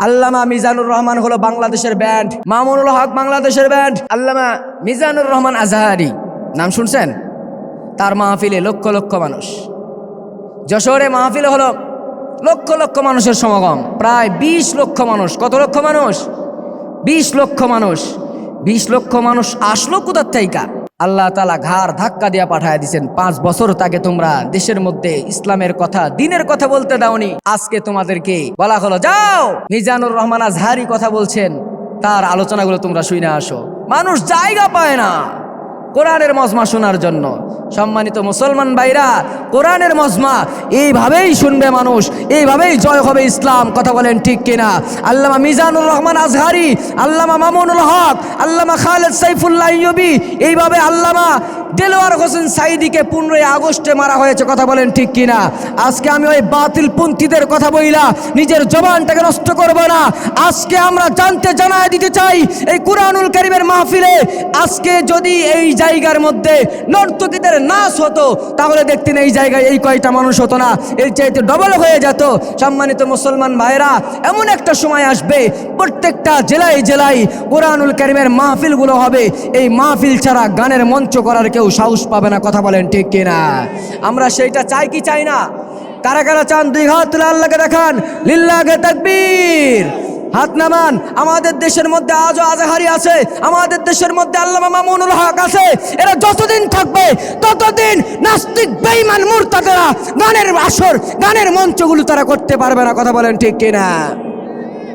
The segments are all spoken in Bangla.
আল্লামা মিজানুর রহমান হলো বাংলাদেশের ব্যান্ড মামুনুল হক বাংলাদেশের ব্যান্ড আল্লামা মিজানুর রহমান আজাহারি। নাম শুনছেন? তার মাহফিলে লক্ষ লক্ষ মানুষ। যশোরে মাহফিল হলো লক্ষ লক্ষ মানুষের সমাগম। প্রায় ২০ লক্ষ মানুষ। কত লক্ষ মানুষ? ২০ লক্ষ মানুষ। ২০ লক্ষ মানুষ আসলো কোথার থেকে? আল্লাহ তালা ঘাড় ধাক্কা দিয়ে পাঠায় দিছেন। পাঁচ বছর তাকে তোমরা দেশের মধ্যে ইসলামের কথা, দিনের কথা বলতে দাওনি। আজকে তোমাদেরকে বলা হলো, যাও! মিজানুর রহমান আজহারি কথা বলছেন। তার আলোচনাগুলো তোমরা শুই না আসো। মানুষ জায়গা পায় না। কোরআনের মজমা শোনার জন্য। সম্মানিত মুসলমান ভাইরা, কোরআনের মজমা এইভাবেই শুনবে মানুষ, এইভাবেই জয় হবে ইসলাম, কথা বলেন ঠিক কিনা? আল্লামা মিজানুর রহমান আজহারি, আল্লামা মামুনুল হক, আল্লামা খালেদ সাইফুল্লাহ ইয়বি এইভাবে আল্লামা দেলোয়ার হোসেন সাইদিকে পনেরোই আগস্টে মারা হয়েছে, কথা বলেন ঠিক কিনা? আজকে আমি ওই বাতিল পন্থীদের কথা বইলা নিজের জবানটাকে নষ্ট করব না। আজকে আমরা জানতে জানায় দিতে চাই এই কোরআনুল কারিমের মাহফিলে, আজকে যদি এই জায়গার মধ্যে নর্তকীদের নাচ হতো, তাহলে দেখতেন এই জায়গায় এই কয়টা মানুষ হতো না। এর চাইতে ডবল হয়ে যেত। সম্মানিত মুসলমান ভাইরা এমন একটা সময় আসবে, প্রত্যেকটা জেলায় জেলায় কোরআনুল করিমের মাহফিলগুলো হবে। এই মাহফিল ছাড়া গানের মঞ্চ করার কেউ সাহস পাবে না, কথা বলেন ঠিক কিনা? আমরা সেইটা চাই কি চাই না? কারা কারা চান, দুই হাত আল্লাহকে দেখান। লিল্লাহকে তাকবীর। হাত নামান। আমাদের দেশের মধ্যে আজও আজহারি আছে। আমাদের দেশের মধ্যে আল্লামা মামুনুল হক আছে। এরা যতদিন থাকবে, ততদিন নাস্তিক বেইমান মুরতাদেরা গানের আসর, গানের মঞ্চগুলো তারা করতে পারবে না। কথা বলেন ঠিক কিনা?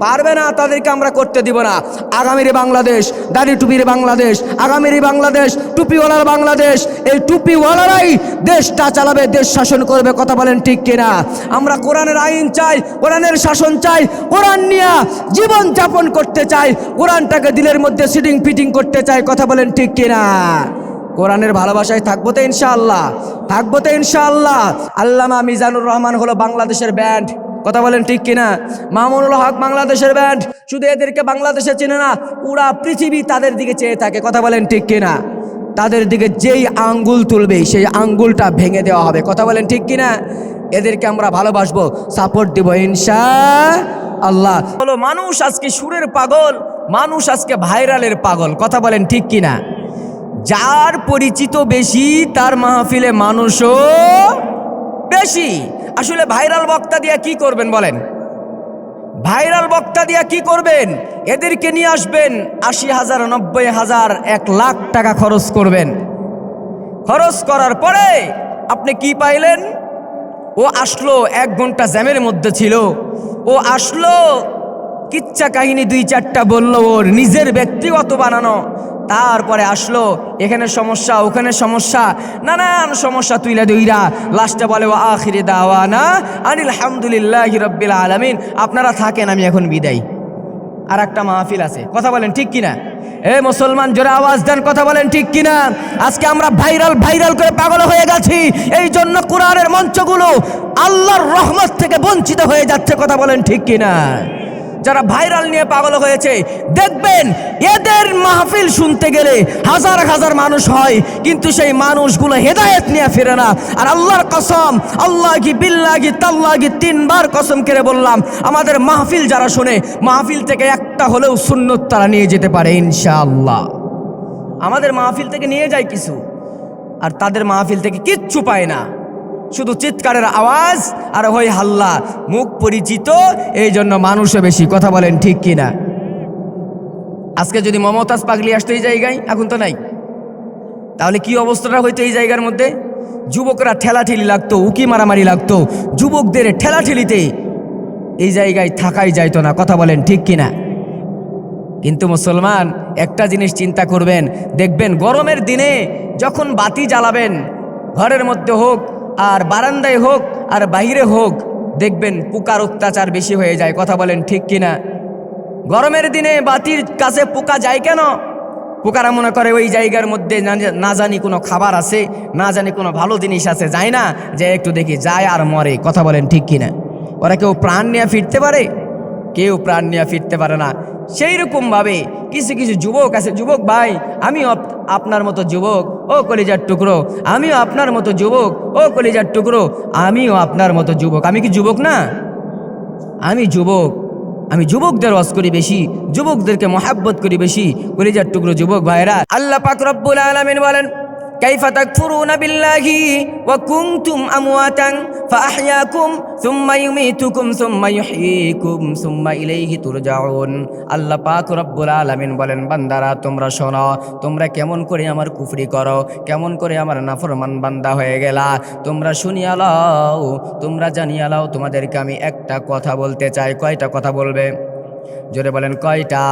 পারবে না, তাদেরকে আমরা করতে দিব না। আগামীর বাংলাদেশ দাড়ি টুপির বাংলাদেশ, আগামীর বাংলাদেশ, টুপিওয়ালার বাংলাদেশ, এই টুপিওয়ালারাই দেশটা চালাবে, দেশ শাসন করবে, কথা বলেন ঠিক কিনা? আমরা কোরআনের আইন চাই, কোরআনের শাসন চাই, কোরআন নিয়ে জীবন যাপন করতে চাই, কোরআনটাকে দিলের মধ্যে সিটিং ফিটিং করতে চাই, কথা বলেন ঠিক কিনা? কোরআনের ভালোবাসায় থাকব তো ইনশাআল্লাহ, থাকব তো ইনশাআল্লাহ। আল্লামা মিজানুর রহমান হলো বাংলাদেশের ব্যান্ড। কথা বলেন ঠিক কিনা? মামুনুল হক বাংলাদেশের ব্যান্ড। শুধু এদেরকে বাংলাদেশে চেনে না, পুরা পৃথিবী তাদের দিকে চেয়ে থাকে। কথা বলেন ঠিক কিনা? তাদের দিকে যেই আঙ্গুল তুলবে, সেই আঙ্গুলটা ভেঙে দেওয়া হবে। কথা বলেন ঠিক কিনা? এদেরকে আমরা ভালোবাসবো সাপোর্ট দিব ইনশা আল্লাহ বলো, মানুষ আজকে সুরের পাগল, মানুষ আজকে ভাইরালের পাগল। কথা বলেন ঠিক কিনা? যার পরিচিত বেশি, তার মাহফিলে মানুষও বেশি। আসলে ভাইরাল বক্তা দিয়া কি করবেন বলেন? ভাইরাল বক্তা দিয়া কি করবেন? এদেরকে নিয়ে আসবেন আশি হাজার, নব্বই হাজার, এক লাখ টাকা খরচ করবেন। খরচ করার পরে আপনি কি পাইলেন? ও আসলো, এক ঘণ্টা জ্যামের মধ্যে ছিল। ও আসলো, কিচ্ছা কাহিনী দুই চারটা বলল ওর নিজের ব্যক্তিগত বানানো। তারপরে আসলো, এখানে সমস্যা, ওখানে সমস্যা। নানান সমস্যা তুইলা দুইরা লাস্টে বলে ও আখিরে দাওয়ানা আনিল হামদুলিল্লাহ রব্বিল আলমিন। আপনারা থাকেন, আমি এখন বিদায়। আর একটা মাহফিল আছে। কথা বলেন ঠিক কিনা? এ মুসলমান, জোরে আওয়াজ দেন, কথা বলেন ঠিক কিনা? আজকে আমরা ভাইরাল ভাইরাল করে পাগল হয়ে গেছি। এই জন্য কোরআনের মঞ্চগুলো আল্লাহর রহমত থেকে বঞ্চিত হয়ে যাচ্ছে, কথা বলেন ঠিক কিনা? যারা ভাইরাল নিয়ে পাগল হয়েছে, দেখবেন এদের মাহফিল শুনতে গেলে হাজার হাজার মানুষ হয়, কিন্তু সেই মানুষগুলো হেদায়েত নিয়ে ফিরে না। আর আল্লাহর কসম আল্লাহ কি বিল্লাহ কি তাল্লাহ কি তিনবার কসম কেড়ে বললাম, আমাদের মাহফিল যারা শোনে, মাহফিল থেকে একটা হলেও সুন্নত তারা নিয়ে যেতে পারে ইনশাআল্লাহ। আমাদের মাহফিল থেকে নিয়ে যায় কিছু, আর তাদের মাহফিল থেকে কিচ্ছু পায় না। শুধু চিৎকারের আওয়াজ আর হই হাল্লা। মুখ পরিচিত এই জন্য মানুষও বেশি। কথা বলেন ঠিক কিনা? আজকে যদি মমতাজ পাগলি আসতো এই জায়গায়, এখন তো নাই। তাহলে কি অবস্থাটা হইতো এই জায়গার মধ্যে? যুবকরা ঠেলাঠেলি লাগতো, উকি মারামারি লাগতো। যুবকদের ঠেলাঠেলিতে এই জায়গায় থাকাই যাইতো না। কথা বলেন ঠিক কিনা? কিন্তু মুসলমান, একটা জিনিস চিন্তা করবেন। দেখবেন গরমের দিনে যখন বাতি জ্বালাবেন, ঘরের মধ্যে হোক আর বারান্দায় হোক আর বাইরে হোক, দেখবেন পোকার অত্যাচার বেশি হয়ে যায়। কথা বলেন ঠিক কিনা? গরমের দিনে বাতির কাছে পোকা যায় কেন? পোকারা মনে করে ওই জায়গার মধ্যে না- জানি কোনো খাবার আছে, না জানি কোনো ভালো জিনিস আছে, যায় না? যে একটু দেখি, যায় আর মরে। কথা বলেন ঠিক কিনা? ওরা কেউ প্রাণ নিয়ে ফিরতে পারে? কেউ প্রাণ নিয়ে ফিরতে পারে না। সেই রকমভাবে কিছু কিছু যুবক আছে, যুবক ভাই আপ- আপনার মতো যুবক, ও কলিজার টুকরো, আমিও আপনার মতো যুবক, ও কলিজার টুকরো, আমিও আপনার মতো যুবক। আমি কি যুবক না? আমি যুবক। আমি যুবকদের ওয়াজ করি বেশি, যুবকদেরকে মহাব্বত করি বেশি। কলিজার টুকরো যুবক ভাইরা আল্লাহ পাক রব্বুল আলামিন বলেন كيف تكفرون بالله وكنتم أمواتا فأحياكم ثم يميتكم ثم يحييكم ثم إليه ترجعون আল্লাহ পাক রব্বুল আলামিন বলেন বান্দারা তোমরা শোনো তোমরা কেমন করে আমার কুফরি করো কেমন করে আমার নাফরমান বান্দা হয়ে গেলা তোমরা শুনিয়া লাও তোমরা জানিয়া লাও তোমাদেরকে আমি একটা কথা বলতে চাই কয়টা কথা বলবে জোরে বলেন কয়টা?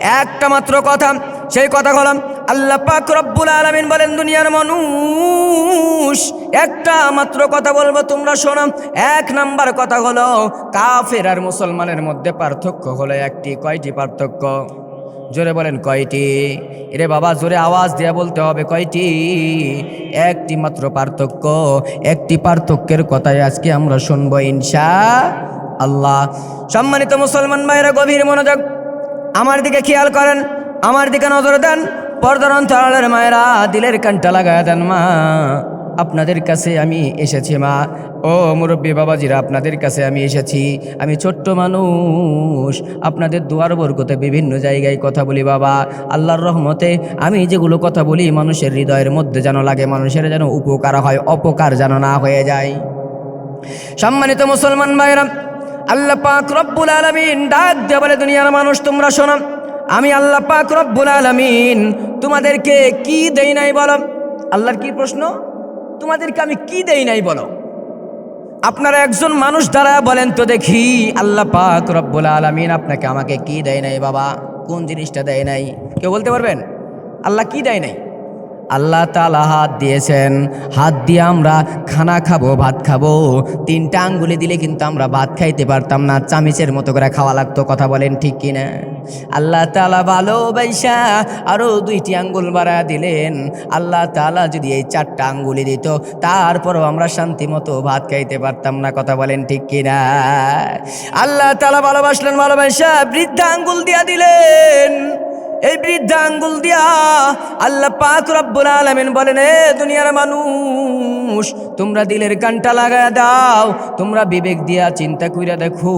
একটা মাত্র কথা, সেই কথা হলাম আল্লাহ পাক রব্বুল আলামিন বলেন, দুনিয়ার মানুষ, একটা মাত্র কথা বলব, তোমরা শোনো, এক নাম্বার কথা হলো, কাফের আর মুসলমানের মধ্যে পার্থক্য হলো একটি, কয়টি পার্থক্য? জোরে বলেন কয়টি? এরে বাবা, জোরে আওয়াজ দেয়া বলতে হবে, কয়টি? একটি মাত্র পার্থক্য, একটি পার্থক্যের কথাই আজকে আমরা শুনব, ইনশা আল্লাহ। সম্মানিত মুসলমান ভাইরা গভীর মনোযোগ আমার দিকে খেয়াল করেন, আমার দিকে নজর দেন। পর্দার অন্তরালের মায়েরা, দিলের কানটা লাগায় দেন, মা, আপনাদের কাছে আমি এসেছি, মা। ও মুরব্বী বাবাজিরা, আপনাদের কাছে আমি এসেছি। আমি ছোট্ট মানুষ, আপনাদের দুয়ার বরগতে বিভিন্ন জায়গায় কথা বলি, বাবা। আল্লাহর রহমতে আমি যেগুলো কথা বলি, মানুষের হৃদয়ের মধ্যে যেন লাগে, মানুষের যেন উপকার হয়, অপকার যেন না হয়ে যায়। সম্মানিত মুসলমান ভাইরা আল্লাহ পাক রব্বুল আলামিন ডাক দিয়ে বলে, দুনিয়ার মানুষ, তোমরা শোনো, আমি আল্লাহ পাক রব্বুল আলামিন তোমাদেরকে কি দেই নাই বলো? আল্লাহর কি প্রশ্ন? তোমাদেরকে আমি কি দেই নাই বলো? আপনারা একজন মানুষ দ্বারা বলেন তো দেখি, আল্লাহ পাক রব্বুল আলামিন আপনাকে আমাকে কি দেয় নাই বাবা? কোন জিনিসটা দেয় নাই? কেউ বলতে পারবেন? আল্লাহ কি দেয় নাই? আল্লাহ তালা হাত দিয়েছেন। হাত দিয়ে আমরা খানা খাব, ভাত খাব। তিনটা আঙ্গুলি দিলে কিন্তু আমরা ভাত খাইতে পারতাম না, চামিচের মতো করে খাওয়া লাগতো, কথা বলেন ঠিক কিনা? আল্লাহ তালা ভালো ভালোবাসা আরও দুইটি আঙ্গুল বাড়া দিলেন। আল্লাহ তালা যদি এই চারটা আঙ্গুলি দিত, তারপরও আমরা শান্তি মতো ভাত খাইতে পারতাম না, কথা বলেন ঠিক কিনা? আল্লাহ তালা ভালোবাসলেন, ভালোবাসা বৃদ্ধা আঙ্গুল দিয়া দিলেন। এই বৃদ্ধা আঙ্গুল দিয়া আল্লাহ পাক রব্বুল আলমিন বলেন এ দুনিয়ার মানুষ তোমরা দিলের কানটা লাগায় দাও। তোমরা বিবেক দিয়া চিন্তা কইরা দেখো,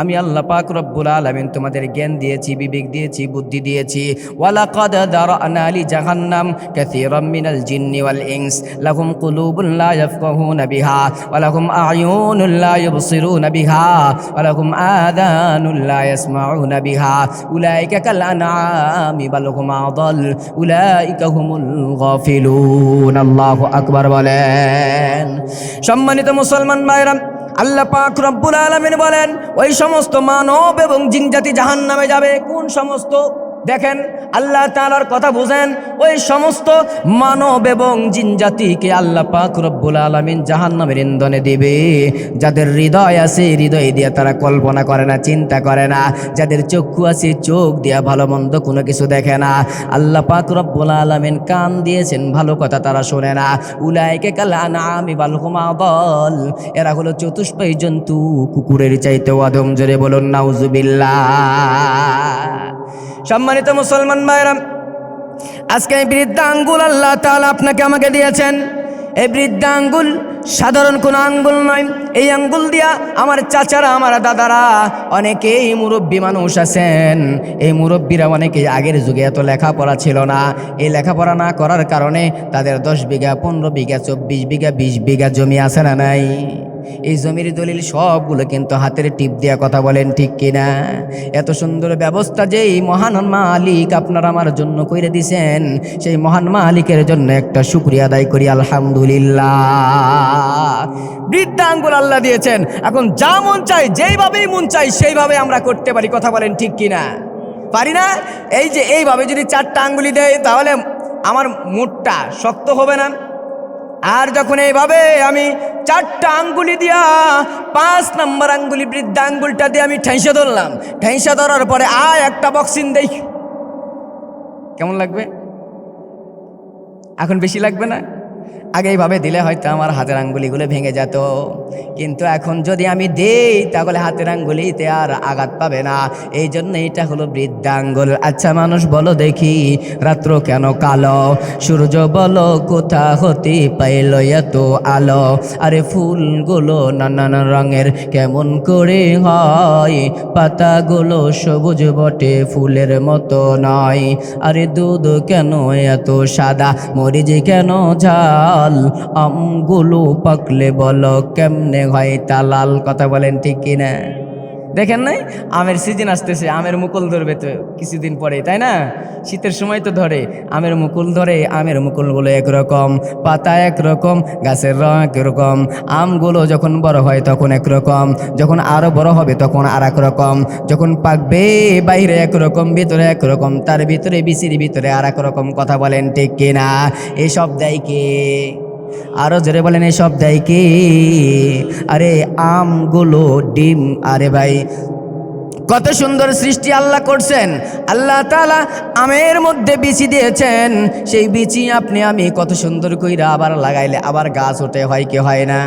আমি আল্লাহ পাক রব্বুল আলামিন তোমাদের জ্ঞান দিয়েছি, বিবেক দিয়েছি, বুদ্ধি দিয়েছি। ওয়ালাকাদ দারানা লি জাহান্নাম কাসীরাম মিনাল জিন্নি ওয়াল ইনস, লাহুম কুলুবুন লা ইয়াফকাহুনা বিহা, ওয়া লাহুম আ'য়ুনুন লা ইবসিরুনা বিহা, ওয়া লাহুম আযানুন লা ইয়াসমাউনা বিহা। উলাইকা কাল আনআমি বাল হুম আদাল, উলাইকা হুমুল গাফিলুন। আল্লাহু আকবার বলেন। সম্মানিত মুসলমান ভাইরা, আল্লাহ পাক রব্বুল আলমিন বলেন, ওই সমস্ত মানব এবং জিনজাতি জাহান নামে যাবে। কোন সমস্ত? দেখেন, আল্লাহ তাআলার কথা বুঝেন, ওই সমস্ত মানব এবং জিনজাতিকে আল্লাহ পাক রব্বুল আলামিন জাহান্নামের ইন্ধনে দিবে। যাদের হৃদয় আছে, হৃদয় দিয়ে তারা কল্পনা করে না, চিন্তা করে না। যাদের চক্ষু আছে, চোখ দিয়া ভালো মন্দ কোনো কিছু দেখে না। আল্লাহ পাক রব্বুল আলামিন কান দিয়েছেন, ভালো কথা তারা শোনে না। উলাইকে কালান আমি বালহুমা বল এরা হলো চতুষ্পাই জন্তু, কুকুরের চাইতে আদম জোরে বলুন, নাউজুবিল্লাহ। সম্মানিত মুসলমান ভাইরা আজকে এই বৃদ্ধা আঙ্গুল আল্লাহ তাআলা আপনাকে আমাকে দিয়েছেন। এই বৃদ্ধা আঙ্গুল সাধারণ কোনো আঙ্গুল নয়। এই আঙ্গুল দিয়া আমার চাচারা, আমার দাদারা অনেকেই মুরব্বী মানুষ আছেন। এই মুরব্বীরা অনেকেই আগের যুগে এত লেখাপড়া ছিল না। এই লেখাপড়া না করার কারণে তাদের দশ বিঘা, পনেরো বিঘা, চব্বিশ বিঘা, বিশ বিঘা জমি আছে না নাই? এই জমির দলিল সবগুলো কিন্তু হাতের টিপ দেওয়া কথা বলেন, ঠিক কিনা? এত সুন্দর ব্যবস্থা যে এই মহান মালিক আপনার আমার জন্য করে দিছেন, সেই মহান মালিকের জন্য একটা শুক্রিয়া আদায় করি, আলহামদুলিল্লাহ। বৃদ্ধাঙ্গুল আল্লাহ দিয়েছেন, এখন যা মন চাই যেইভাবেই মন চাই সেইভাবে আমরা করতে পারি, কথা বলেন, ঠিক কিনা? পারি না? এই যে এইভাবে যদি চারটা আঙ্গুলি দেয়, তাহলে আমার মুঠটা শক্ত হবে না? আর যখন এইভাবে আমি চারটা আঙ্গুলি দিয়া, পাঁচ নম্বর আঙ্গুলি বৃদ্ধা আঙ্গুলটা দিয়ে আমি ঠেঁসে ধরলাম। ঠেঁসে ধরার পরে আয় একটা বক্সিং দেই। কেমন লাগবে? এখন বেশি লাগবে না? আগে এইভাবে দিলে হয়তো আমার হাতের আঙ্গুলিগুলো ভেঙে যেত। কিন্তু এখন যদি আমি দেই, তাহলে হাতের আঙ্গুলিতে আর আঘাত পাবে না। এই জন্য এটা হলো বৃদ্ধাঙ্গুল। আচ্ছা মানুষ বলো দেখি, রাত্র কেন কালো? সূর্য বলো, কোথা হতে পাইল এত আলো? আরে ফুলগুলো নানান রঙের, কেমন করে হয়? পাতাগুলো সবুজ বটে, ফুলের মতো নয়। আরে দুধ কেন এত সাদা? মরিচ কেন ঝাল? আমগুলো পাকলে বলো কেমনে হয় তালাল কথা বলেন ঠিক কিনা? দেখেন নাই? আমের সিজন আসতেছে, আমের মুকুল ধরবে তো কিছুদিন পরে তাই না? শীতের সময় তো ধরে, আমের মুকুল ধরে, আমের মুকুলগুলো একরকম, পাতা একরকম, গাছের রং একরকম, আমগুলো যখন বড় হয় তখন একরকম, যখন আরও বড় হবে তখন আর রকম যখন পাকবে বাইরে একরকম, ভিতরে একরকম, তার ভিতরে, বিচির ভিতরে আর রকম কথা বলেন ঠিক কিনা? এসব দেয় কে? আরও জোরে বলেন এসব দেয় কি? আরে আমগুলো ডিম, আরে ভাই, কত সুন্দর সৃষ্টি আল্লাহ করছেন। আল্লাহ তালা আমের মধ্যে বিচি দিয়েছেন। সেই বিচি আপনি, আমি কত সুন্দর কইরা আবার লাগাইলে আবার গাছ ওঠে, হয় কি হয় না?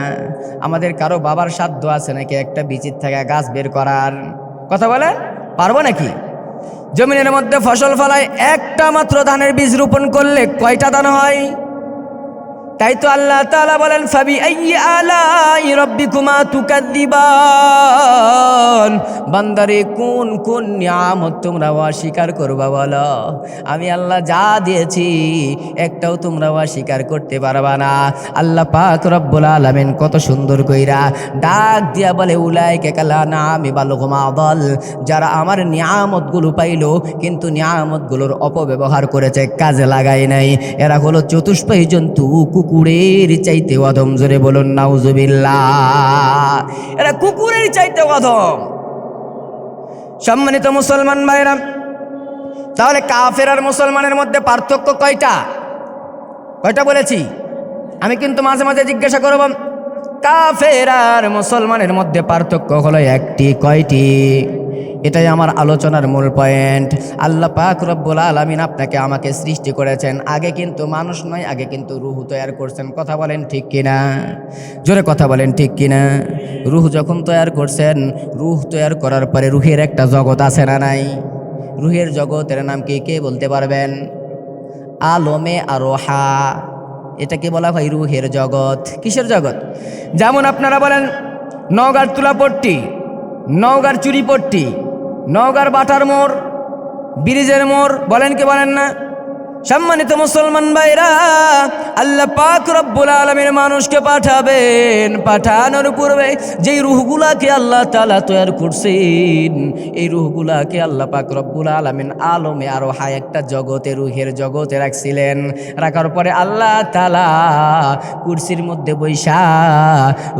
আমাদের কারও বাবার সাধ্য আছে নাকি একটা বিচির থেকে গাছ বের করার? কথা বলে পারব নাকি? জমিনের মধ্যে ফসল ফলায় একটা মাত্র ধানের বীজ রোপণ করলে কয়টা ধান হয়? তাই তো আল্লাহ তাআলা বলেন আইয়ি আলাই রাব্বিকুমা তুকাদ্দিবান? বান্দারে, কোন কোন নিয়ামত তোমরা অস্বীকার করবা বলো? আমি আল্লাহ যা দিয়েছি, একটাও তোমরা অস্বীকার করতে পারবা না। আল্লাহ পাক রব্বুল আলামিন কত সুন্দর কইরা ডাক দিয়া বলে, উলাইকে কালা না আমি বালুকুমা বল যারা আমার নিয়ামতগুলো পাইলো, কিন্তু নিয়ামতগুলোর অপব্যবহার করেছে, কাজে লাগায় নাই। এরা হলো চতুষ্পায়ী জন্তু কুকুরের চাইতে অধম, জোরে বলুন, নাউজুবিল্লাহ। এরা কুকুরের চাইতে অধম। সম্মানিত মুসলমান ভাইরা তাহলে কাফের আর মুসলমানের মধ্যে পার্থক্য কয়টা? কয়টা বলেছি? আমি কিন্তু মাঝে মাঝে জিজ্ঞাসা করব, কাফের আর মুসলমানের মধ্যে পার্থক্য হলো একটি, কয়টি? এটাই আমার আলোচনার মূল পয়েন্ট আল্লাহ পাক রব্বুল আলমিন আপনাকে আমাকে সৃষ্টি করেছেন। আগে কিন্তু মানুষ নয়, আগে কিন্তু রুহ তৈরি করছেন। কথা বলেন ঠিক কিনা? জোরে কথা বলেন ঠিক কিনা? রুহ যখন তৈরি করছেন, রুহ তৈরি করার পরে রুহের একটা জগৎ আছে না নাই? রুহের জগতের নাম কি, কে বলতে পারবেন? আলমে আরোহা। এটাকে বলা হয়, রুহের জগৎ? কিসের জগৎ? যেমন আপনারা বলেন, নওগাঁর তুলাপট্টি, নওগাঁর চুরিপট্টি নওগাঁর বাটার মোড় ব্রিজের মোড় বলেন কি বলেন না? সম্মানিত মুসলমান ভাইরা, আল্লাহ পাক রব্বুল আলমীর মানুষকে পাঠাবেন। পাঠানোর পূর্বে যেই রুহগুলাকে আল্লাহ তালা তৈরি করছেন, এই রুহগুলাকে আল্লাহ পাক রব্বুল আলমিন আলমে আরও হায় একটা জগতে, রুহের জগতে রাখছিলেন। রাখার পরে আল্লাহ তালা কুরসির মধ্যে বৈশা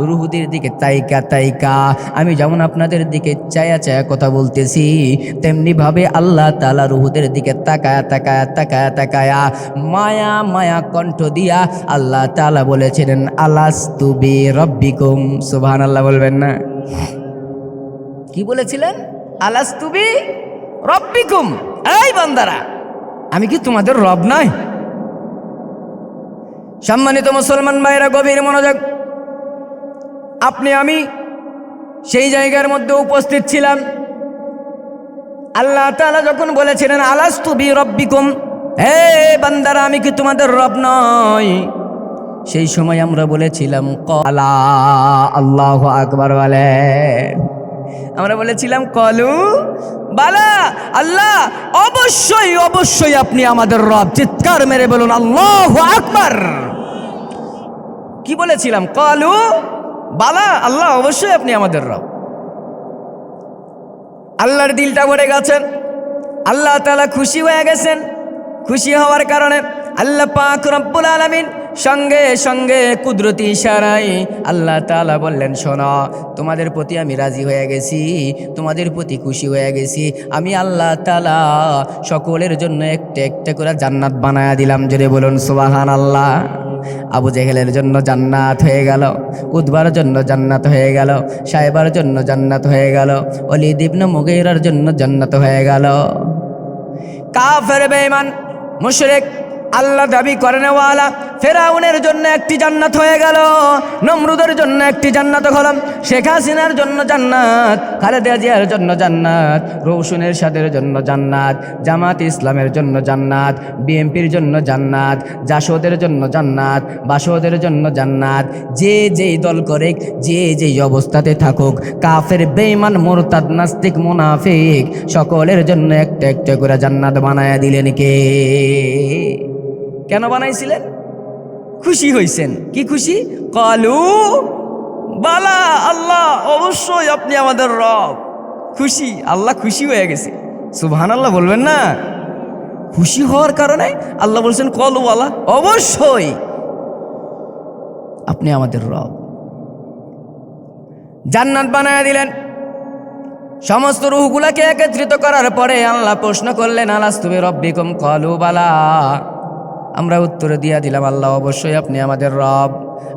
রুহুদের দিকে তাইকা তাইকা, আমি যেমন আপনাদের দিকে চায়া চায়া কথা বলতেছি তেমনি ভাবে আল্লাহ তালা রুহুদের দিকে তাকায়া তাকায়া তাকায়া তাকায়া, মায়া মায়া কণ্ঠ দিয়া আল্লাহ তালা বলেছিলেন আলাস্তুবি রব্বিকুম। সুবহান আল্লাহ বলবেন না। কি বলেছিলেন? আলাস্তুবি রব্বিকুম। এই বান্দারা, আমি কি তোমাদের রব নয় সম্মানিত মুসলমান ভাইরা গভীর মনোযোগ। আপনি, আমি সেই জায়গার মধ্যে উপস্থিত ছিলাম। আল্লাহ তাআলা যখন বলেছিলেন, আলাস্তু বি রব্বিকুম হে বান্দারা, আমি কি তোমাদের রব নয় সেই সময় আমরা বলেছিলাম, কলা, আল্লাহ আকবর বলে। আমরা বলেছিলাম, কলু, বালা, আল্লাহ, অবশ্যই অবশ্যই আপনি আমাদের রব। চিৎকার মেরে বলুন, আল্লাহ আকবার কি বলেছিলাম? কলু, বালা, আল্লাহ, অবশ্যই আপনি আমাদের রব আল্লাহর দিলটা ভরে গেছেন। আল্লাহ তালা খুশি হয়ে গেছেন। খুশি হওয়ার কারণে আল্লাহ পাক রব্বুল আলামিন সঙ্গে সঙ্গে কুদরতি ইশারায় আল্লাহ তাআলা বললেন, শোনো, তোমাদের প্রতি আমি রাজি হয়ে গেছি, তোমাদের প্রতি খুশি হয়ে গেছি। আমি আল্লাহ তাআলা সকলের জন্য একটা একটা করে জান্নাত বানায়া দিলাম। যদি বলুন সুবাহান আল্লাহ আবু জেহেলের জন্য জান্নাত হয়ে গেল, উদ্বার জন্য জান্নাত হয়ে গেল, সাহেবার জন্য জান্নাত হয়ে গেল অলিদ ইবনে মুগীরার জন্য জান্নাত হয়ে গেল। কাফের, বেঈমান মুশরিক আল্লাহ দাবি করেনওয়ালা। ফেরাউনের জন্য একটি জান্নাত হয়ে গেল, নমরুদের জন্য একটি জান্নাত হল শেখ হাসিনার জন্য জান্নাত, খালেদা জিয়ার জন্য জান্নাত রৌসুনের সাদের জন্য জান্নাত, জামাত ইসলামের জন্য জান্নাত, বিএনপির জন্য জান্নাত, জাসদের জন্য জান্নাত, বাসদের জন্য জান্নাত। যে যেই দল করে যে যেই অবস্থাতে থাকুক, কাফের বেইমান মোরতাদ, নাস্তিক, মুনাফিক, সকলের জন্য একটা একটা করে জান্নাত বানায়া দিলেন কে? কেন বানাইছিলেন? খুশি হইছেন। কি খুশি? কালু, বালা, আল্লাহ, অবশ্যই আপনি আমাদের রব। খুশি, আল্লাহ খুশি হয়ে গেছে। সুবহান আল্লাহ বলবেন না? খুশি হওয়ার কারণে আল্লাহ বলছেন, কলু আল্লাহ অবশ্যই আপনি আমাদের রব। জান্নাত বানায় দিলেন। সমস্ত রুহগুলাকে একত্রিত করার পরে আল্লাহ প্রশ্ন করলেন আলাস তুমি রব্বিকুম কলু, বালা। আমরা উত্তর দিয়া দিলাম, আল্লাহ অবশ্যই আপনি আমাদের রব।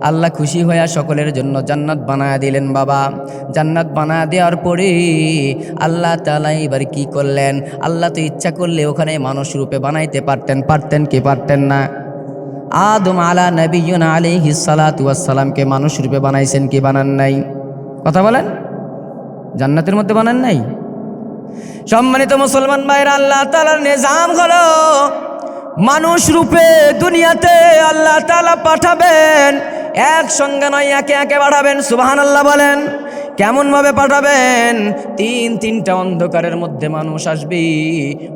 আল্লাহ খুশি হইয়া সকলের জন্য জান্নাত বানায় দিলেন বাবা। জান্নাত বানায় দেওয়ার পরে আল্লাহ তালা এবার কি করলেন? আল্লাহ তো ইচ্ছা করলে ওখানে মানুষ রূপে বানাইতে পারতেন পারতেন কি পারতেন না? আদম আলা নবীন আলী হিসালাতামকে মানুষ রূপে বানাইছেন কি বানান নাই? কথা বলেন? জান্নাতের মধ্যে বানান নাই? সম্মানিত মুসলমান ভাইরা, আল্লাহ তালার নিজাম হলো মানুষ রূপে দুনিয়াতে আল্লাহ তালা পাঠাবেন এক সঙ্গে নয়, একে একে পাঠাবেন সুবাহান আল্লাহ বলেন। কেমনভাবে পাঠাবেন? তিন, তিনটা অন্ধকারের মধ্যে মানুষ আসবে।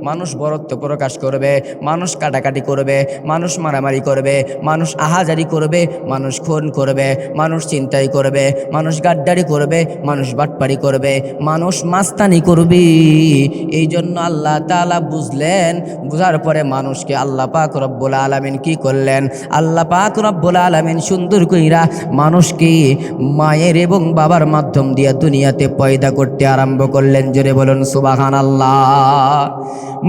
মানুষ বরত্ব প্রকাশ করবে, মানুষ কাটাকাটি করবে, মানুষ মারামারি করবে, মানুষ আহাজারি করবে, মানুষ খুন করবে, মানুষ চিন্তাই করবে, মানুষ গাড্ডারি করবে, মানুষ বাটপারি করবে, মানুষ মাস্তানি করবে। এই জন্য আল্লাহ তালা বুঝলেন, বুঝার পরে মানুষকে আল্লাহ পাক রব্বুল আলমিন কি করলেন? আল্লাহ পাক রব্বুল আলমিন সুন্দর কইরা মানুষকে মায়ের এবং বাবার মাধ্যম দিয়ে দুনিয়াতে পয়দা করতে আরম্ভ করলেন। জোরে বলুন সুবাহান আল্লাহ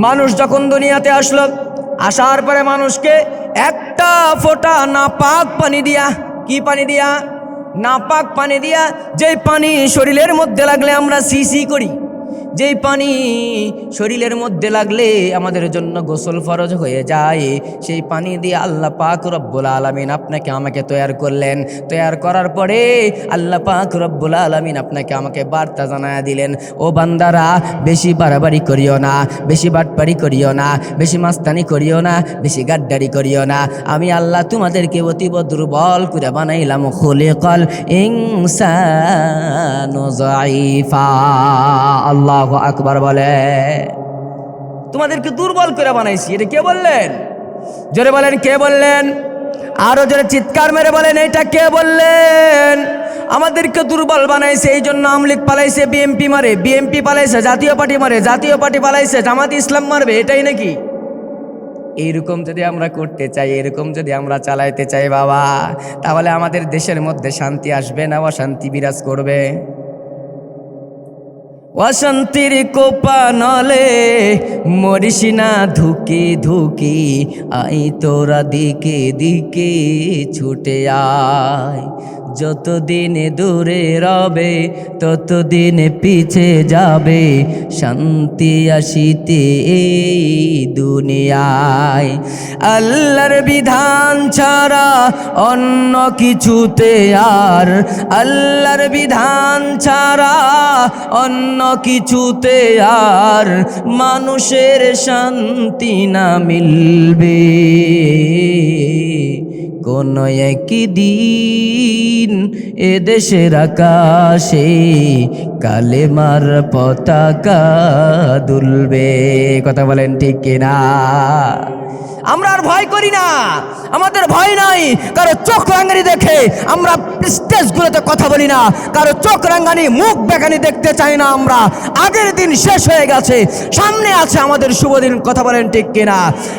মানুষ যখন দুনিয়াতে আসলো, আসার পরে মানুষকে একটা ফোটা না পাক পানি দিয়া, কি পানি দিয়া? নাপাক পানি দিয়া, যেই পানি শরীরের মধ্যে লাগলে আমরা সিসি করি। যেই পানি শরীরের মধ্যে লাগলে আমাদের জন্য গোসল ফরজ হয়ে যায়, সেই পানি দিয়ে আল্লাহ পাক রব্বুল আলমিন আপনাকে আমাকে তৈয়ার করলেন। তৈয়ার করার পরে আল্লাহ পাক রব্বুল আলমিন আপনাকে আমাকে বার্তা জানায় দিলেন, ও বান্দারা, বেশি বাড়াবাড়ি করিও না, বেশি বাটপাড়ি করিও না, বেশি মাস্তানি করিও না, বেশি গাড্ডারি করিও না। আমি আল্লাহ তোমাদেরকে অতীব দুর্বল করে বানাইলাম খুলে কল ইনসানু জাইফা আল্লাহ আকবার বলে। তোমাদেরকে দুর্বল করে বানাইছি, এটা কে বললেন? জোরে বলেন, কে বললেন? আরও জোরে চিৎকার মেরে বলেন, এটা কে বললেন? আমাদেরকে দুর্বল বানাইছে, এই জন্য আমলিক পালাইছে, বিএমপি মারে, বিএমপি পালাইছে, জাতীয় পার্টি মারে, জাতীয় পার্টি পালাইছে, জামাত ইসলাম মারবে, এটাই নাকি? এইরকম যদি আমরা করতে চাই, এরকম যদি আমরা চালাইতে চাই বাবা, তাহলে আমাদের দেশের মধ্যে শান্তি আসবে না, অশান্তি বিরাজ করবে। অশান্তির কোপা নলে না ধুকি ধুকি, আই তোরা দিকে দিকে ছুটে আয়। যতদিন দূরে রবে, ততদিন পিছে যাবে, শান্তি আসিতে এই দুনিয়ায়। আল্লাহর বিধান ছাড়া অন্য কিছুতে আর, আল্লাহর বিধান ছাড়া অন্য কিছুতে আর মানুষের শান্তি না মিলবে। কোন একই দিন এদেশের আকাশে কালেমার পতাকা দুলবে। কথা বলেন ঠিক কিনা? আমরা আর ভয় করি না। আমাদের ভয় নাই, কারও চোখ রাঙ্গানি দেখে আমরা স্টেজগুলোতে কথা বলি না। কারও চোখ রাঙ্গানি মুখ বেগানি দেখতে চাই না আমরা। আগের দিন শেষ হয়ে গেছে। সামনে আছে আমাদের শুভ দিন কথা বলেন ঠিক কিনা।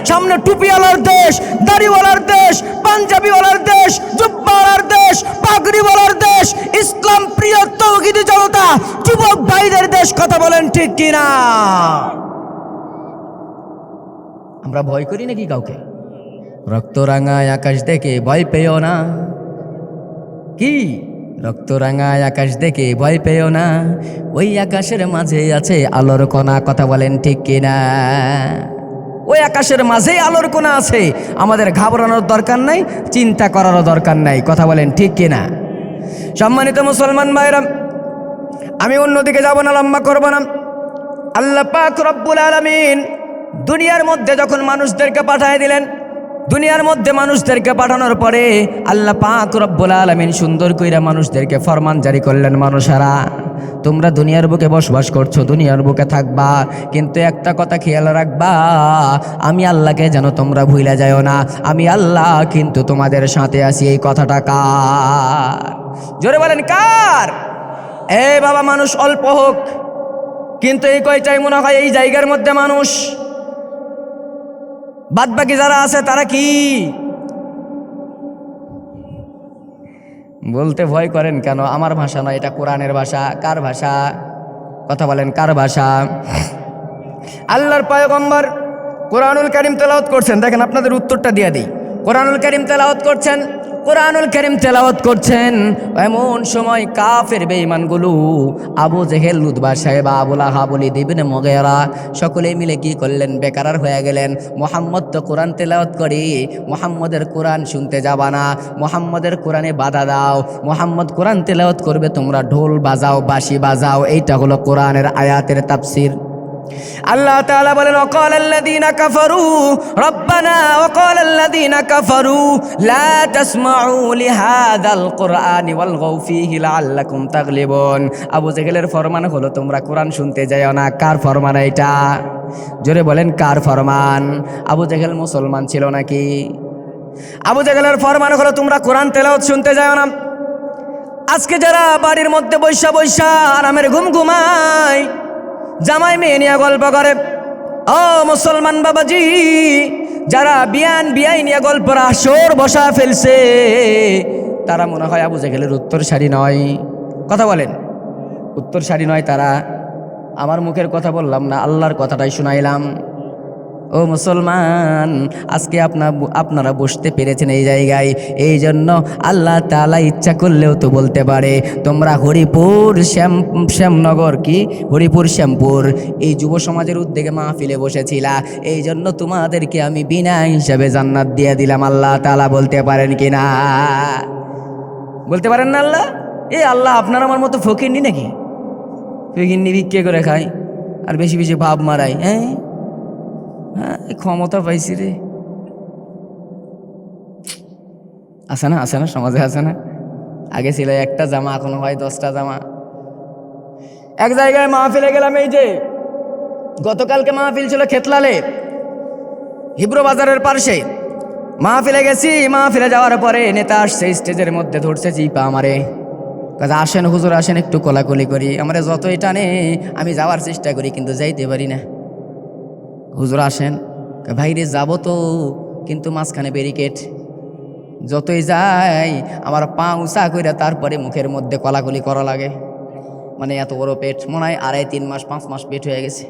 সামনে টুপিওয়ালার দেশ, দাড়িওয়ালার দেশ, পাঞ্জাবিওয়ালার দেশ, জুব্বাওয়ালার দেশ, পাগড়িওয়ালার দেশ, ইসলাম প্রিয় তৌহিদি জনতা, যুবক ভাইদের দেশ, কথা বলেন ঠিক কিনা। আমরা ভয় করি নাকি কাউকে? রক্ত রাঙায় আকাশ দেখে ভয় পেও না। কি? রক্ত রাঙায় আকাশ দেখে ভয় পেও না। ওই আকাশের মাঝে আছে আলোর কণা, কথা বলেন ঠিক কিনা? ওই আকাশের মাঝেই আলোর কোনা আছে। আমাদের ঘাবড়ানোর দরকার নাই, চিন্তা করারও দরকার নাই, কথা বলেন ঠিক কিনা? সম্মানিত মুসলমান ভাইরা, আমি অন্যদিকে যাব না, লম্বা করব না। আল্লাহ পাক রব্বুল আলামিন দুনিয়ার মধ্যে যখন মানুষদেরকে পাঠায় দিলেন, দুনিয়ার মধ্যে মানুষদেরকে পাঠানোর পরে আল্লাহ পাক রব্বুল আলামিন সুন্দর কইরা মানুষদেরকে ফরমান জারি করলেন, মানুষেরা, তোমরা দুনিয়ার বুকে বসবাস করছ, দুনিয়ার বুকে থাকবা, কিন্তু একটা কথা খেয়াল রাখবা, আমি আল্লাহকে যেন তোমরা ভুলে যাও না, আমি আল্লাহ কিন্তু তোমাদের সাথে আছি, এই কথাটা কার? জোরে বলেন, কার? এ বাবা, মানুষ অল্প হোক, কিন্তু এই কয়টাই মনে হয় এই জায়গার মধ্যে মানুষ? বাদ বাকি যারা আছে, তারা কি? বলতে ভয় করেন কেন? আমার ভাষা নয়, এটা কোরআনের ভাষা। কার ভাষা? কথা বলেন, কার ভাষা? আল্লাহর পায়গম্বর কোরআনুল করিম তেলাওত করছেন। দেখেন আপনাদের উত্তরটা দিয়ে দিই। কোরআনুল করিম তেলাওত করছেন কোরআনুল করিম তেলাওয়াত করছেন, এমন সময় কাফের বেঈমানগুলো আবু জেহেল লুদবা সাহেব, আবুল আহাবলি দিবিন মগেরা সকলে মিলে কি করলেন? বেকারার হয়ে গেলেন। মোহাম্মদ তো কোরআন তেলাওয়াত করি, মোহাম্মদের কোরআন শুনতে যাবা না, মোহাম্মদের কোরআনে বাধা দাও, মোহাম্মদ কোরআন তেলাওয়াত করবে, তোমরা ঢোল বাজাও, বাঁশি বাজাও, এইটা হলো কোরআনের আয়াতের তাফসির। আল্লাহ তাআলা বলেন অকাল আল্লাযীনা কাফারু, রব্বানা ওয়াকাল আল্লাযীনা কাফারু, লা তাসমাউ লিহাযাল কুরআনি ওয়াল গাউ ফীহি লাআল্লাকুম তাগলিবুন। আবু জেহেলের ফরমান হলো, তোমরা কোরআন শুনতে যাও না। কার ফরমান এটা জোরে বলেন, কার ফরমান? আবু জেহেল মুসলমান ছিল নাকি? আবু জেহেলের ফরমান হলো, তোমরা কোরআন তেলাওয়াত শুনতে যাও না। আজকে যারা বাড়ির মধ্যে বৈশা বৈশা আরামের ঘুম ঘুমায় জামাই মেয়ে নিয়ে গল্প করে। ও মুসলমান বাবাজি, যারা বিয়ান বিয়াই নিয়ে গল্প আসর বসা ফেলছে, তারা মনে হয় আবু জেগেলের উত্তর সারি নয়। কথা বলেন। উত্তর সারি নয় তারা। আমার মুখের কথা বললাম না, আল্লাহর কথাটাই শুনাইলাম। ও মুসলমান, আজকে আপনা আপনারা বসতে পেরেছেন এই জায়গায়। এই জন্য আল্লাহ তালা ইচ্ছা করলেও তো বলতে পারে, তোমরা হরিপুর শ্যাম, শ্যামনগর কি? হরিপুর শ্যামপুর। এই যুব সমাজের উদ্যোগে মাহফিলে বসেছিলা। এই জন্য তোমাদেরকে আমি বিনা হিসাবে জান্নাত দিয়ে দিলাম। আল্লাহ তালা বলতে পারেন কি না? বলতে পারেন না আল্লাহ? এ আল্লাহ, আপনার আমার মতো ফকির নি নাকি? ফকির নি ভিক্ষে করে খাই আর বেশি বেশি ভাব মারাই হ্যাঁ? হ্যাঁ ক্ষমতা পাইছি রে। আছে না আছে না, সমাজে আছে না? আগে ছিল একটা জামা, এখন হয় দশটা জামা। এক জায়গায় মাহফিলে গেলাম এই যে, গতকালকে মাহফিল ছিল খেতলালে, হিব্রো বাজারের পার্শ্বে। মাহফিলে গেছি, মাহফিলে যাওয়ার পরে নেতা আসছে, স্টেজের মধ্যে ধরছে চিপা আমারে। কাজে আসেন হুজুর, আসেন, একটু কোলাকুলি করি। আমার যতই টানে, আমি যাওয়ার চেষ্টা করি, কিন্তু যাইতে পারি না। হুজুর আসেন ভাইরে, যাব তো, কিন্তু মাঝখানে ব্যারিকেড যতই যাই, আমার পা উঁচা করে তারপরে মুখের মধ্যে কলাকলি করা লাগে। মানে এত বড় পেট, মনে হয় আড়াই, তিন মাস, পাঁচ মাস পেট হয়ে গেছে।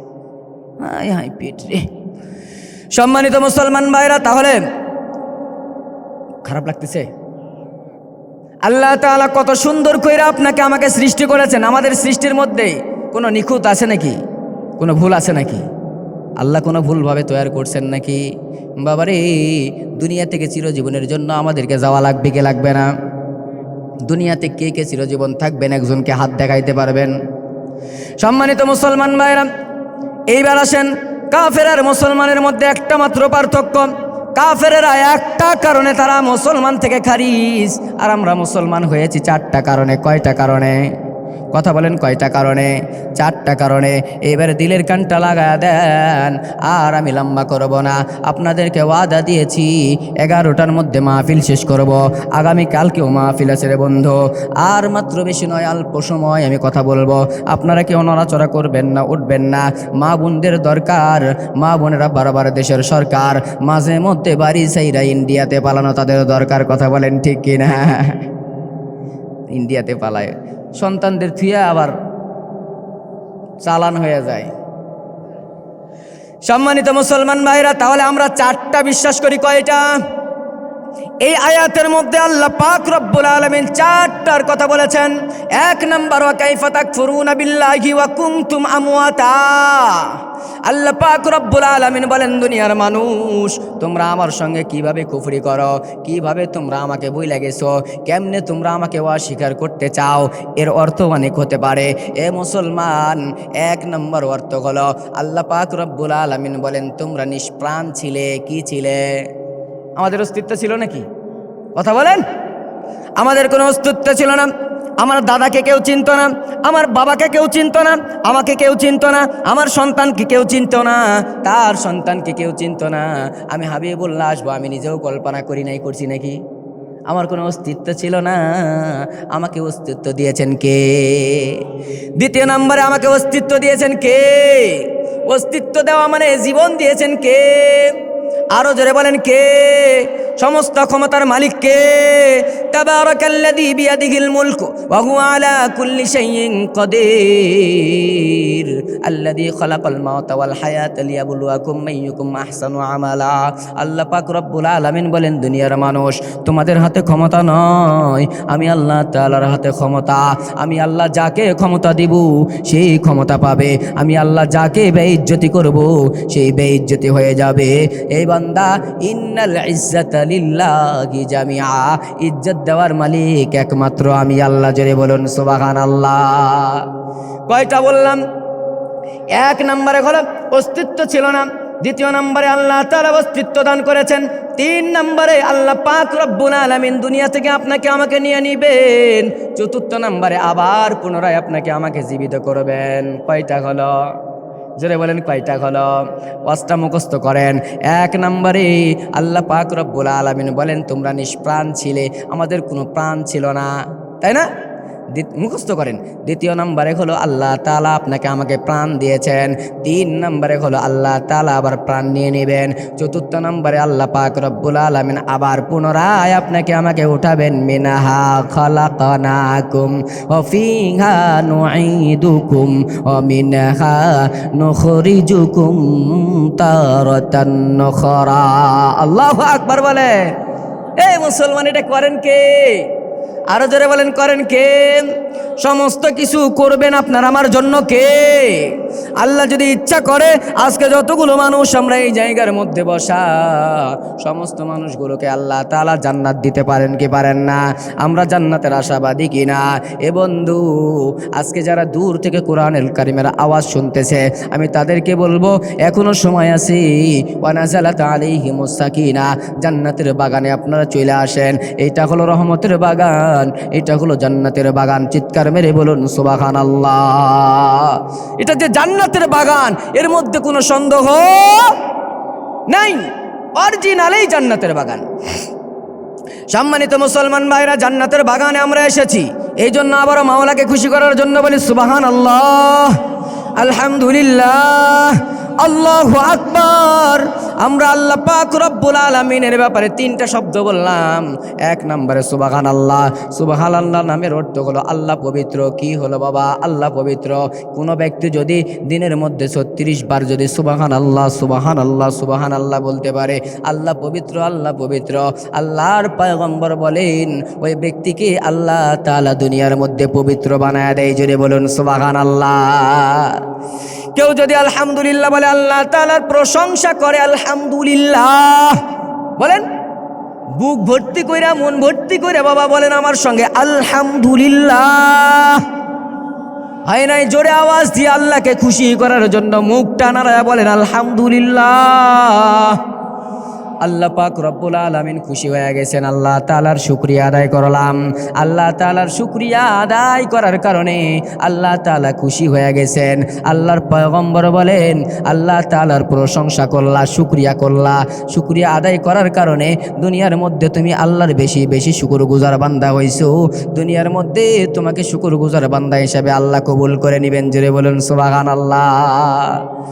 হাই হাই পেট রে। সম্মানিত মুসলমান ভাইরা, তাহলে খারাপ লাগতেছে? আল্লাহ তাআলা কত সুন্দর কইরা আপনাকে আমাকে সৃষ্টি করেছেন। আমাদের সৃষ্টির মধ্যে কোনো নিখুঁত আছে নাকি? কোনো ভুল আছে নাকি? আল্লাহ কোনো ভুলভাবে তৈরি করছেন নাকি? বাবারে, দুনিয়া থেকে চিরজীবনের জন্য আমাদেরকে যাওয়া লাগবে কে লাগবে না? দুনিয়াতে কে কে চিরজীবন থাকবেন? একজনকে হাত দেখাইতে পারবেন? সম্মানিত মুসলমান ভাইরা, এইবার আসেন কাফের আর মুসলমানের মধ্যে একটা মাত্র পার্থক্য। কাফেরেরা একটা কারণে তারা মুসলমান থেকে খারিজ, আর আমরা মুসলমান হয়েছি চারটা কারণে, কয়টা কারণে? কথা বলেন কয়টা কারণে? চারটা কারণে। এবারে দিলের কানটা লাগায় দেন। আর আমি লম্বা করব না। আপনাদেরকে ওয়াদা দিয়েছি, এগারোটার মধ্যে মাহফিল শেষ করব। আগামী কালকেও মাহফিল আছে রে বন্ধু। আর মাত্র বেশি নয়, অল্প সময় আমি কথা বলব। আপনারা কেউ নড়াচড়া করবেন না, উঠবেন না। মা বোনদের দরকার। মা বোনেরা বারবার দেশের সরকার। মাঝে মধ্যে বাড়ি সাইরা ইন্ডিয়াতে পালানো তাদের দরকার। কথা বলেন ঠিক কিনা? ইন্ডিয়াতে পালায়। সন্তানদের থুয়া আবার চালান হয়ে যায়। সম্মানিত মুসলমান ভাইরা, তাহলে আমরা চারটা বিশ্বাস করি, কয়টা? এই আয়াতের মধ্যে আল্লাহ পাক রব্বুল আলামিন চারটার কথা বলেছেন। এক নম্বর আমওয়াতা। আল্লাহ পাক রব্বুল আলামিন বলেন, দুনিয়ার মানুষ, তোমরা আমার সঙ্গে কীভাবে কুফরি করো? কীভাবে তোমরা আমাকে বইলা গেছো? কেমনে তোমরা আমাকে অস্বীকার করতে চাও? এর অর্থ অনেক হতে পারে। এ মুসলমান, এক নম্বর অর্থ হলো, আল্লাহ পাক রব্বুল আলামিন বলেন, তোমরা নিষ্প্রাণ ছিলে, কি ছিলে? আমাদের অস্তিত্ব ছিল নাকি? কথা বলেন। আমাদের কোনো অস্তিত্ব ছিল না। আমার দাদাকে কেউ চিনত না। আমার বাবাকে কেউ চিনত না। আমাকে কেউ চিনত না। আমার সন্তানকে কেউ চিনত না। তার সন্তানকে কেউ চিনত না? আমি হাবিবুল্লাহ আসব। আমি নিজেও কল্পনা করি নাই, করছি নাকি? আমার কোনো অস্তিত্ব ছিল না। আমাকে অস্তিত্ব দিয়েছেন কে? দ্বিতীয় নম্বরে আমাকে অস্তিত্ব দিয়েছেন কে? অস্তিত্ব দেওয়া মানে জীবন দিয়েছেন কে? আরও জোরে বলেন কে? সমস্ত ক্ষমতার মালিক কে? কুল্লি বলেন, দুনিয়ার মানুষ, তোমাদের হাতে ক্ষমতা নয়। আমি আল্লাহ তাআলার হাতে ক্ষমতা। আমি আল্লাহ যাকে ক্ষমতা দিব, সেই ক্ষমতা পাবে। আমি আল্লাহ যাকে বেইজ্জতি করব, সেই বেইজ্জতি হয়ে যাবে। এই বান্দা, ইন্নাল ইজ্জাতা লিল্লাহি জামিআ। ইজ্জত দেওয়ার মালিক একমাত্র আমি, আল্লাহ জোরে বলুন, সুবহানাল্লাহ। কয়টা বললাম? এক নম্বরে হলো, অস্তিত্ব ছিল না। দ্বিতীয় নম্বরে আল্লাহ তাআলা অস্তিত্ব দান করেছেন। তিন নম্বরে আল্লাহ পাক রব্বুল আলামিন দুনিয়া থেকে আপনাকে আমাকে নিয়ে নিবেন। চতুর্থ নম্বরে আবার পুনরায় আপনাকে আমাকে জীবিত করবেন। কয়টা হলো? জোরে বলেন কয়টা হলো অষ্টা মুখস্থ করেন। এক নম্বরে আল্লাহ পাক রব্বুল আলামিন বলেন, তোমরা নিষ্প্রাণ ছিলে, আমাদের কোনো প্রাণ ছিল না। তাই না? মুখস্থ করেন। দ্বিতীয় নম্বরে হলো, আল্লাহ তালা আপনাকে আমাকে প্রাণ দিয়েছেন। তিন নম্বরে হলো, আল্লাহ তালা আবার প্রাণ নিয়ে নেবেন। চতুর্থ নম্বরে, আল্লাহ পাক রব্বুল আলমিন আবার পুনরায় আপনাকে আমাকে উঠাবেন। মিনাহা খালাকানাকুম ও ফিহা নুঈদুকুম ও মিনহা নুখরিজুকুম তারাতান নুখরা। আল্লাহু আকবার বলে। এই মুসলমান, এটা করেন কে? আরও জোরে বলেন, করেন কে? সমস্ত কিছু করবেন আপনার, আমার জন্য কে? আল্লাহ যদি ইচ্ছা করে, আজকে যতগুলো মানুষ আমরা এই জায়গার মধ্যে বসা, সমস্ত মানুষগুলোকে আল্লাহ তালা জান্নাত দিতে পারেন কি পারেন না? আমরা জান্নাতের আশাবাদী কিনা এ বন্ধু, আজকে যারা দূর থেকে কোরআনুল কারিমের আওয়াজ শুনতেছে, আমি তাদেরকে বলব, এখনও সময় আছে, ওয়ানাজালাত আলাইহিমুস সাকিনা, জান্নাতের বাগানে আপনারা চলে আসেন। এইটা হলো রহমতের বাগান। এটা হলো জান্নাতের বাগান। চিৎকার মেরে বলুন সুবাহান আল্লাহ এটা যে জান্নাতের বাগান, এর মধ্যে কোনো সন্দেহ নাই? অরিজিনালেই জান্নাতের বাগান। সম্মানিত মুসলমান ভাইরা, জান্নাতের বাগানে আমরা এসেছি। এই জন্য আবারও মাওলাকে খুশি করার জন্য বলি সুবাহান আল্লাহ আলহামদুলিল্লাহ। আল্লাহ আকবার। আমরা আল্লাহ পাক রব্বুল আলমিনের ব্যাপারে তিনটা শব্দ বললাম। এক নম্বরে সুবাহান আল্লাহ সুবাহান আল্লাহ নামের অর্থ হলো আল্লাহ পবিত্র। কি হলো বাবা? আল্লাহ পবিত্র। কোনো ব্যক্তি যদি দিনের মধ্যে ছত্রিশ বার যদি সুবাহান আল্লাহ সুবাহান আল্লাহ সুবাহান আল্লাহ বলতে পারে, আল্লাহ পবিত্র আল্লাহ পবিত্র। আল্লাহর পয়গম্বর বলেন, ওই ব্যক্তিকে আল্লাহ তাআলা দুনিয়ার মধ্যে পবিত্র বানায় দেয়। জুড়ে বলুন সুবাহান আল্লাহ কেউ যদি আলহামদুলিল্লাহ বলে আল্লাহ তালার প্রশংসা করে, আলহামদুলিল্লাহ। বলেন, বুক ভর্তি কইরা, মন ভর্তি করে বাবা বলেন আমার সঙ্গে, আলহামদুলিল্লাহ। হয় নাই, জোরে আওয়াজ দিয়ে আল্লাহকে খুশি করার জন্য মুখ টানারা বলেন, আলহামদুলিল্লাহ। আল্লাহ পাক রব্বুল আলমিন খুশি হয়ে গেছেন। আল্লাহ তালার শুক্রিয়া আদায় করলাম। আল্লাহ তালার শুক্রিয়া আদায় করার কারণে আল্লাহ তালা খুশি হয়ে গেছেন। আল্লাহর পয়গম্বর বলেন, আল্লাহ তালার প্রশংসা করলা, শুক্রিয়া করলা। শুক্রিয়া আদায় করার কারণে দুনিয়ার মধ্যে তুমি আল্লাহর বেশি বেশি শুকুর গুজার বান্দা হইছো। দুনিয়ার মধ্যে তোমাকে শুকুর গুজার বান্দা হিসাবে আল্লাহ কবুল করে নিবেন। জুড়ে বলুন সুবাগান আল্লাহ